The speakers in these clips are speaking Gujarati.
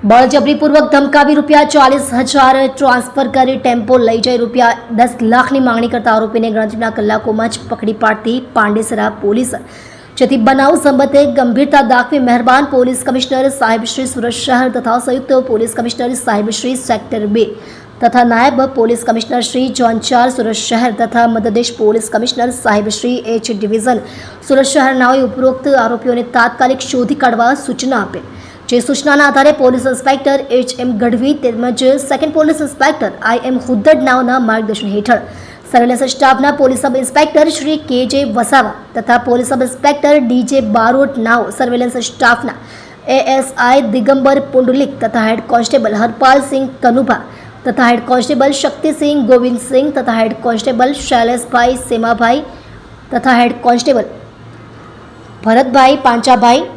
બળજબરીપૂર્વક ધમકાવી રૂપિયા ચાલીસ હજાર ટ્રાન્સફર કરી ટેમ્પો લઈ જઈ રૂપિયા દસ લાખની માંગણી કરતા આરોપીને ગણતરીના કલાકોમાં જ પકડી પાડતી પાંડેસરા પોલીસ. જેથી બનાવ સંબંધે ગંભીરતા દાખવી મહેરબાન પોલીસ કમિશનર સાહેબ સુરત શહેર તથા સંયુક્ત પોલીસ કમિશનર સાહેબ શ્રી સેક્ટર બે તથા નાયબ police commissioner Shri zone Surat શહેર તથા મધ્યદેશ પોલીસ કમિશનર સાહેબ શ્રી એચ ડિવિઝન. સુરત શહેરનાઓએ ઉપરોક્ત આરોપીઓને તાત્કાલિક શોધી કાઢવા સૂચના આપેલ જે સૂચનાના આધારે police inspector H M Gadhvi તેમજ second police inspector I M Huddad નાવના માર્ગદર્શન હેઠળ સર્વેલન્સ સ્ટાફના પોલીસ સબ ઇન્સ્પેક્ટર શ્રી કે જે વસાવા તથા police sub inspector D J Barot નાવ સર્વેલન્સ સ્ટાફના એએસઆઈ દિગંબર પુંડલિક તથા હેડ કોન્સ્ટેબલ હરપાલસિંહ કનુભા તથા હેડ કોન્સ્ટેબલ શક્તિસિંહ ગોવિંદસિંહ તથા હેડ કોન્સ્ટેબલ શૈલેષભાઈ સેમાભાઈ તથા head constable Bharatbhai Panchabhai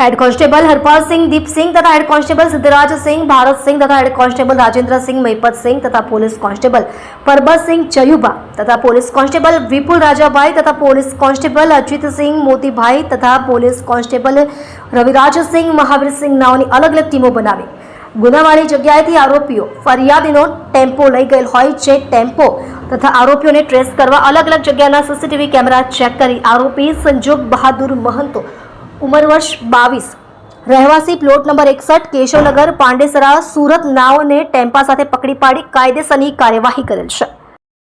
head constable Harpalsinh Deepsinh તથા હેડ કોન્સ્ટેબલ સિદ્ધરાજસિંહ ભારતસિંહ તથા હેડ કોન્સ્ટેબલ રાજેન્દ્રસિંહ મહિપતસિંહ તથા પોલીસ કોન્સ્ટેબલ પરબતસિંહ ચયુભા તથા પોલીસ કોન્સ્ટેબલ વિપુલ રાજાભાઈ તથા પોલીસ કોન્સ્ટેબલ અજીતસિંહ મોતીભાઈ તથા પોલીસ કોન્સ્ટેબલ રવિરાજસિંહ મહાવીરસિંહ નાઓની અલગ અલગ ટીમો બનાવી. ગુનાવાળી જગ્યાએથી આરોપીઓ ફરિયાદીનો ટેમ્પો લઈ ગયેલ હોય જે ટેમ્પો તથા આરોપીઓને ટ્રેસ કરવા અલગ અલગ જગ્યાના સીસીટીવી કેમેરા ચેક કરી આરોપી સંજોગ બહાદુર મહંતો ઉંમર વર્ષ બાવીસ. રહેવાસી પ્લોટ નંબર એકસઠ કેશવનગર, પાંડેસરા, સુરત નાઓને ટેમ્પા સાથે પકડી પાડી કાયદેસરની કાર્યવાહી કરેલ છે.